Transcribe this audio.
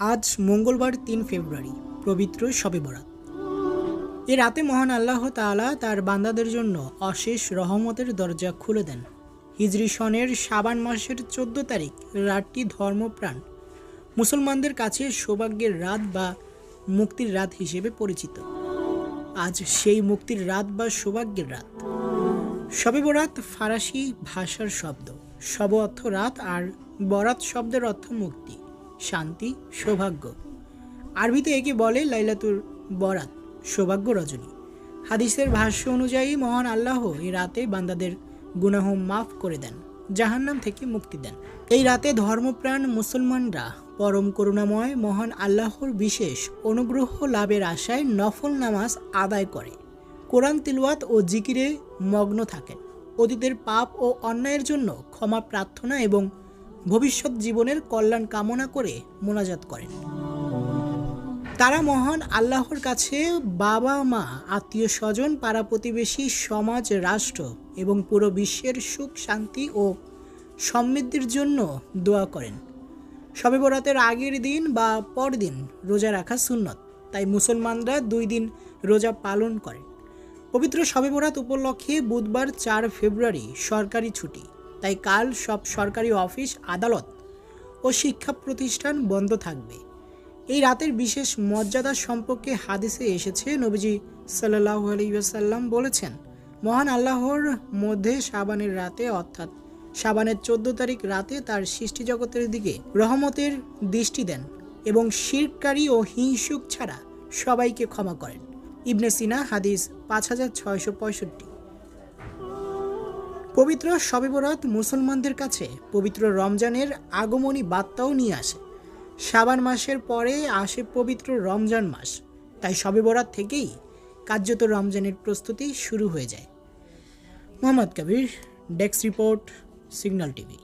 আজ মঙ্গলবার তিন ফেব্রুয়ারি, পবিত্র শবে বরাত। এ রাতে মহান আল্লাহ তাআলা তার বান্দাদের জন্য অশেষ রহমতের দরজা খুলে দেন। হিজরি সনের সাবান মাসের চোদ্দ তারিখ রাতটি ধর্মপ্রাণ। মুসলমানদের কাছে সৌভাগ্যের রাত বা মুক্তির রাত হিসেবে পরিচিত। আজ সেই মুক্তির রাত বা সৌভাগ্যের রাত। শবে বরাত ফারাসি ভাষার শব্দ। শব অর্থ রাত আর বরাত শব্দের অর্থ মুক্তি। শান্তি, সৌভাগ্য। আরবিতে একে বলে লাইলাতুর বরাত, সৌভাগ্য রজনী। হাদিসের ভাষ্য অনুযায়ী মহান আল্লাহ এই রাতে বান্দাদের গুনাহ মাফ করে দেন, জাহান্নাম থেকে মুক্তি দেন। এই রাতে ধর্মপ্রাণ মুসলমানরা পরম করুণাময় মহান আল্লাহর বিশেষ অনুগ্রহ লাভের আশায় নফল নামাজ আদায় করে। কোরআন তিলওয়াত ও জিকিরে মগ্ন থাকেন। অতীতের পাপ ও অন্যায়ের জন্য ক্ষমা প্রার্থনা এবং ভবিষ্যৎ জীবনের কল্যাণ কামনা করে মোনাজাত করেন। তারা মহান আল্লাহর কাছে বাবা, মা, আত্মীয় স্বজন, পাড়া প্রতিবেশী, সমাজ, রাষ্ট্র এবং পুরো বিশ্বের সুখ, শান্তি ও সমৃদ্ধির জন্য দোয়া করেন। শবে বরাতের আগের দিন বা পরদিন রোজা রাখা সুন্নত। তাই মুসলমানরা দুই দিন রোজা পালন করেন। পবিত্র শবে বরাত উপলক্ষে বুধবার চার ফেব্রুয়ারি সরকারি ছুটি। তাই কাল সব সরকারি অফিস, আদালত ও শিক্ষা প্রতিষ্ঠান বন্ধ থাকবে। এই রাতের বিশেষ মর্যাদা সম্পর্কে হাদিসে এসেছে, নবীজি সাল্লাহ আলাইসাল্লাম বলেছেন, মহান আল্লাহর মধ্যে সাবানের রাতে, অর্থাৎ সাবানের চোদ্দ তারিখ রাতে তার সৃষ্টি জগতের দিকে রহমতের দৃষ্টি দেন এবং শিরকারী ও হিংসুক ছাড়া সবাইকে ক্ষমা করেন। ইবনে সিনা, হাদিস পাঁচ হাজার ছয়শো পঁয়ষট্টি। পবিত্র শবে বরাত মুসলমানদের কাছে পবিত্র রমজানের আগমনী বার্তাও নিয়ে আসে। শাবান মাসের পরে আসে পবিত্র রমজান মাস। তাই শবে বরাত থেকেই কার্যত রমজানের প্রস্তুতি শুরু হয়ে যায়। Mohammad Kabir, desk report, Signal TV.